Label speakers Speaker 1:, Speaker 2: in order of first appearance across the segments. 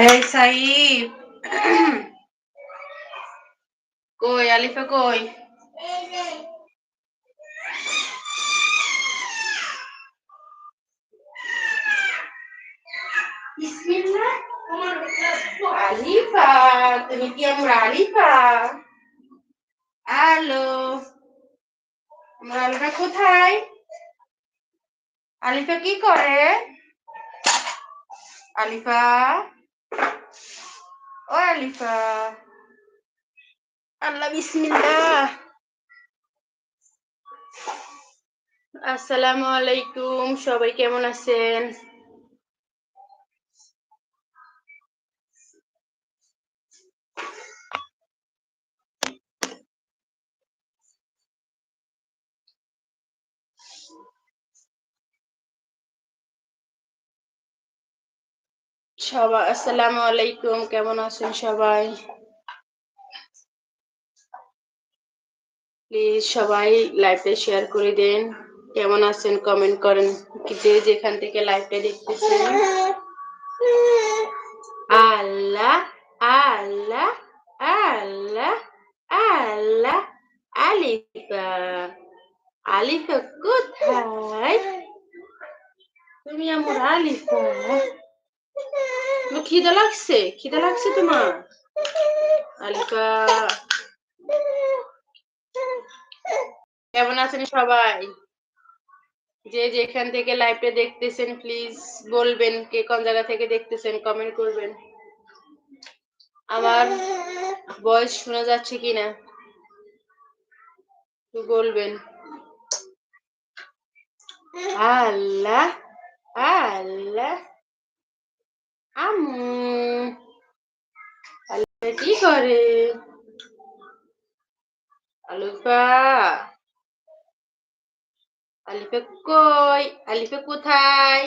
Speaker 1: এই সাইব কই আলিফা কই আলিফা তুমি কি আমার আলিফা হ্যালো আমার আলিফা কোথায় আলিফা কি করে আলিফা ও আলিফা আল্লাহ বিসমিল্লাহ আসসালামু আলাইকুম সবাই কেমন আছেন? সবাই, আসসালামু আলাইকুম, কেমন আছেন সবাই? প্লিজ সবাই লাইভে শেয়ার করে দেন। কেমন আছেন কমেন্ট করেন। যে যেখান থেকে লাইভটা দেখতেছেন। আল্লাহ আল্লাহ আল্লাহ আল্লাহ, আলিফা। আলিফা কোথায়? তুমি আমার আলিফা। খিদা লাগছে? খিদা লাগছে তোমার? আলিফা কেমন আছেন সবাই? যে যেখান থেকে লাইভটা দেখতেছেন প্লিজ বলবেন কে কোন জায়গা থেকে দেখতেছেন কমেন্ট করবেন। আমার ভয়েস শোনা যাচ্ছে কিনা? বলবেন। আল্লাহ আল্লাহ। আম্মু আল্লাহ কি করে? আলুফা আলিফা কই? আলিফা কোথায়?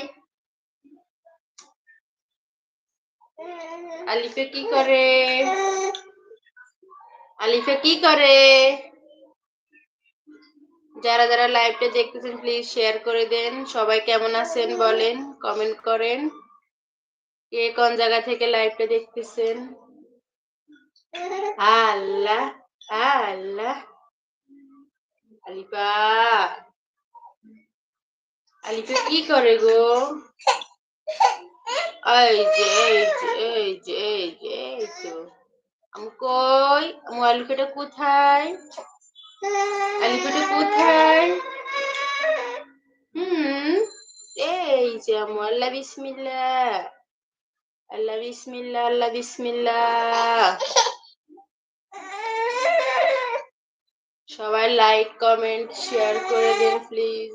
Speaker 1: আলিফা কি করে? আলিফা কি করে? যারা যারা লাইভটা দেখতেছেন প্লিজ শেয়ার করে দেন। সবাই কেমন আছেন বলেন কমেন্ট করেন। কে কোন জায়গা থেকে লাইভটা দেখতেছেন? আল্লাহ আল্লাহ। আলিফা আলিফা কি করে গো? এই যে এই যে এই যে এই যে তো। আমি কই? আমার আলিফাটা কোথায়? আলিফাটা কোথায়? হুম, এই যে আমার আল্লাহ বিসমিল্লাহ। আল্লাহ বিসমিল্লাহ আল্লাহ বিসমিল্লাহ। সবাই লাইক কমেন্ট শেয়ার করে দিন প্লিজ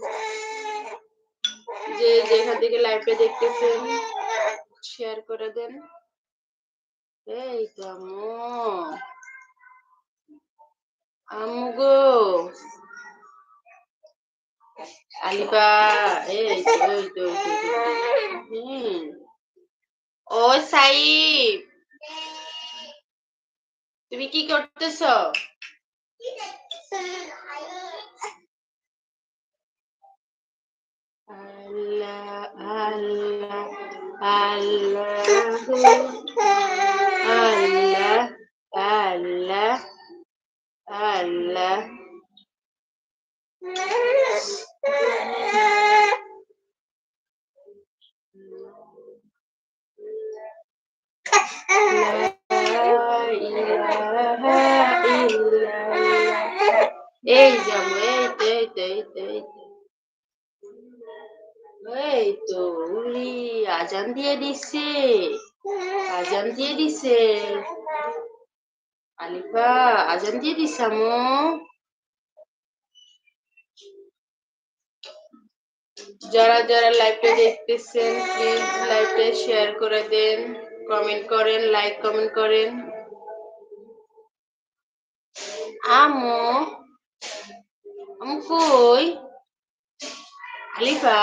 Speaker 1: যে যেখান থেকে লাইভটা দেখতেছেন শেয়ার করে দেন। এই তো আম্মু। আম্মু গো। আলিপা এই তো এই তো এই তো, এই তো, এই তো। হুম ও সাইব। তুমি কি করতেছ? আল্লাহ আল্লাহ আল্লাহ আল্লাহ আল্লাহ আল্লাহ। আজান দিয়ে দিছে। আজান দিয়ে দিছে। আলিফা আজান দিয়ে দিছে আমো যারা যারা লাইভটা দেখতেছেন প্লিজ লাইভটা শেয়ার করে দেন কমেন্ট করেন লাইক কমেন্ট করেন। আমো আমু কই? আলিফা?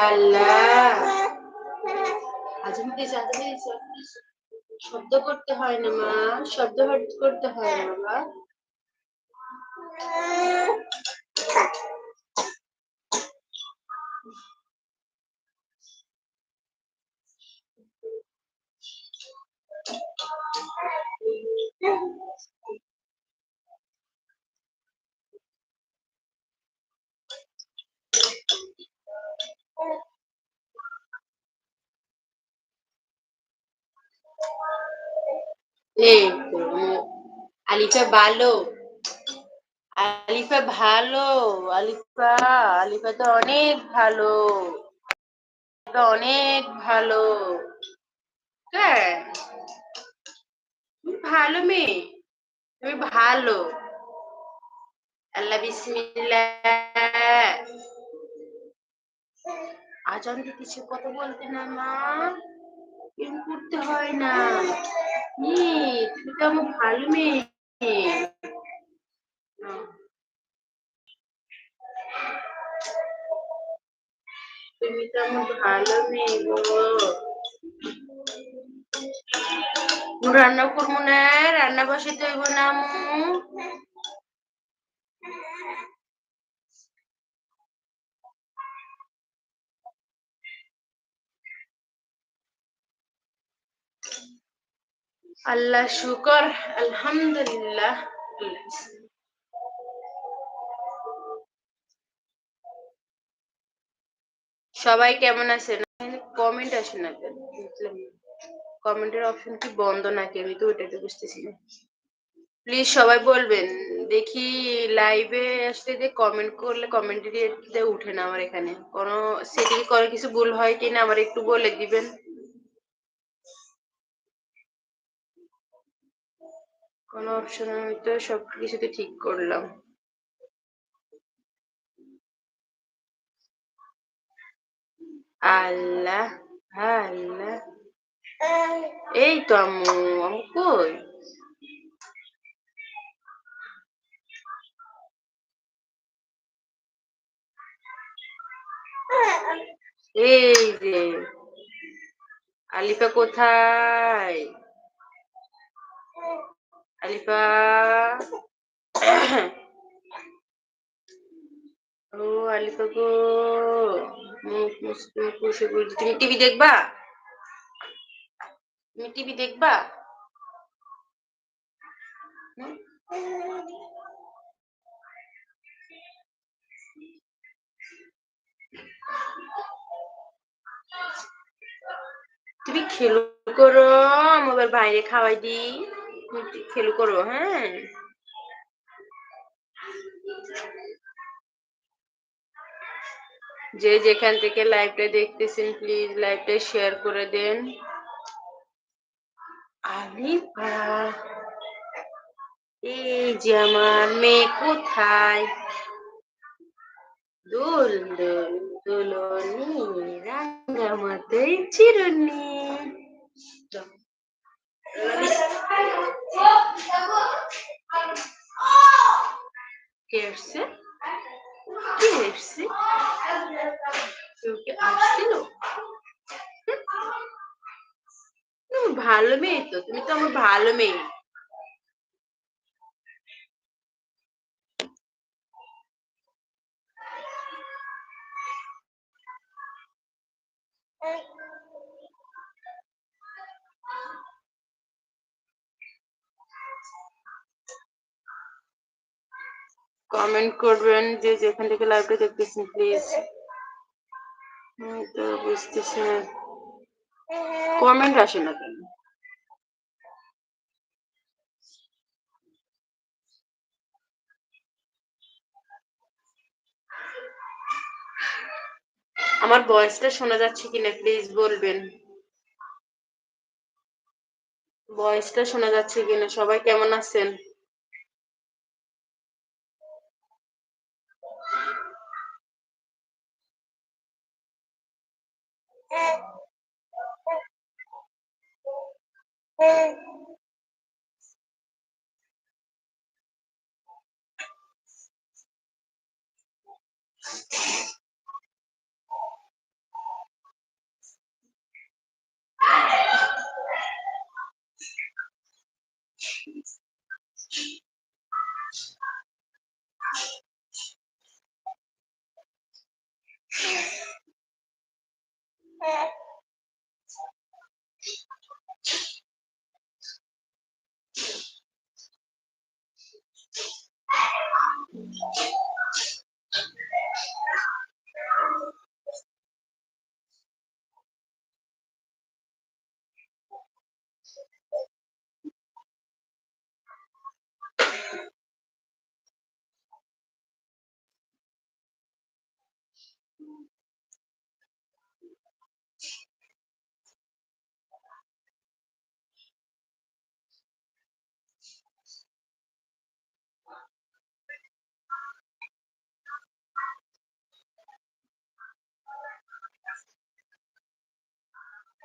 Speaker 1: আল্লাহ। শব্দ করতে হয় না মা। শব্দ করতে হয় না বাবা। এই আলিফা ভালো আলিফা ভালো আলিফা আলিফা তো অনেক ভালো অনেক ভালো হ্যাঁ ভালো মেয়ে তুমি ভালো আল্লাহ বিসমিল্লাহ আজান দিতেছে কত বলতে না মা করতে হয় না ই, তুমি তো ভালো মেয়ে। তুমি তো আমার ভালো মেয়ে গো। রান্না করব না রান্না বসাতে হইব না আম্মু আল্লাহ শুকর, আলহামদুলিল্লাহ। সবাই কেমন আছেন? কমেন্ট আসে না। কেন কমেন্টের অপশন কি বন্ধ নাকি? আমি তো ওইটা বুঝতেছি না। প্লিজ সবাই বলবেন। দেখি লাইভে আসলে যে কমেন্ট করলে কমেন্টে উঠে না আমার এখানে। কোনো সেটিং করে কিছু ভুল হয় কিনা, আমার একটু বলে দিবেন। কোনো অপশন আমি তো সব কিছুতে ঠিক করলাম। আল্লাহ আল্লাহ। এই তো আম্মু আম্মু কই? এই যে, আলিফা কোথায়? আলিফা ও আলিফা গো। মুখ মুখ মুখে তুমি টিভি দেখবা? তুমি টিভি দেখবা? তুমি খেলো করো আমার বাইরে খাওয়াই দিই। খেলো করো হ্যাঁ। যে যেখান থেকে লাইভটা দেখতেছেন প্লিজ লাইভটা শেয়ার করে দেন। আরে এই যে আমার মেয়ে কোথায়? দোল দোল, দোলনি রাঙ্গামাতে চিরুনি। কে আসছে কেউ কি আসছিল ভালো মেয়ে তো তুমি তো আমার ভালো মেয়ে কমেন্ট করবেন যে যেখান থেকে লাইভটা দেখতেছেন প্লিজ তো বুঝতেছি না। কমেন্ট আসে না কেন? আমার ভয়েসটা শোনা যাচ্ছে কিনা প্লিজ বলবেন। ভয়েসটা শোনা যাচ্ছে কিনা, সবাই কেমন আছেন? Hey.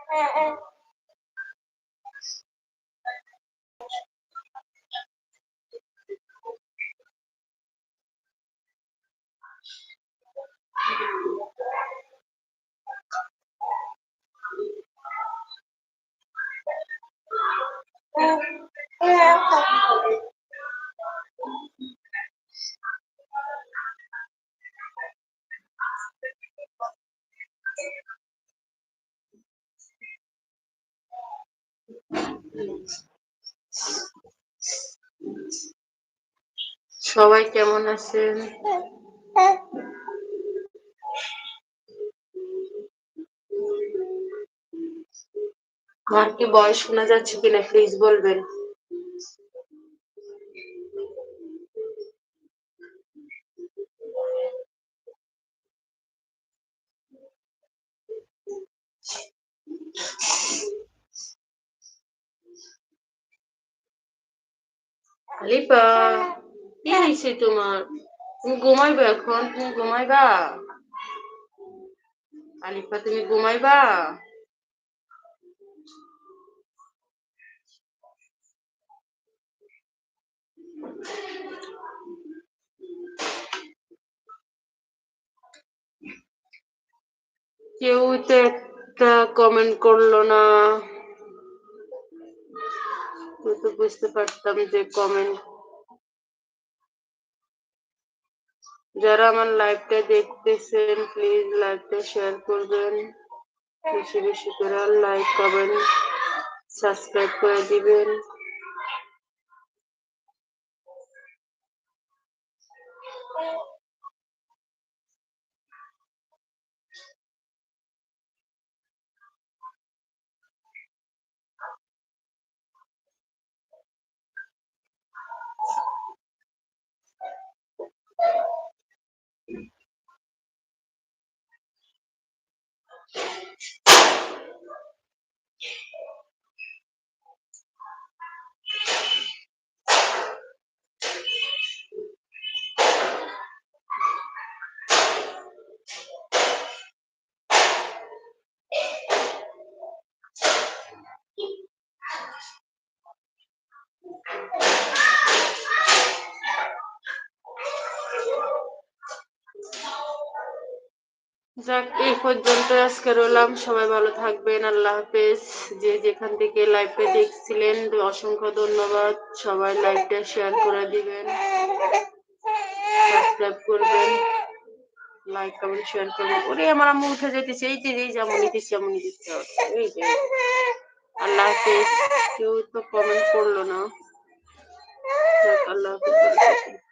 Speaker 1: 嗯嗯。সবাই কেমন আছেন? আমার কি বয়স শোনা যাচ্ছে কিনা প্লিজ বলবেন। আলিপা কি হয়েছে তোমার? তুমি ঘুমাইবা এখন? তুমি ঘুমাইবা? আলিফা, তুমি ঘুমাইবা? কেউ তো একটা কমেন্ট করল না। তো বুঝতে পারতাম যে কমেন্ট যারা আমার লাইভটা দেখতেছেন প্লিজ লাইভটা শেয়ার করবেন। বেশি বেশি করে লাইক কমেন্ট সাবস্ক্রাইব করে দিবেন। যাক, এই পর্যন্ত আজকে রইলাম। সবাই ভালো থাকবেন, আল্লাহ হাফেজ। যে যেখান থেকে লাইভে দেখছিলেন, অসংখ্য ধন্যবাদ। সবাই লাইভটা শেয়ার করে দিবেন সাবস্ক্রাইব করবেন লাইক কমেন্ট শেয়ার করবেন। ওরে, আমার আম্মু উঠে যেতেছে এই যে, এই যেমন দিচ্ছে এমন দিচ্ছে এই যে, আল্লাহ হাফেজ। কেউ তো কমেন্ট করল না। আল্লাহ হাফেজ।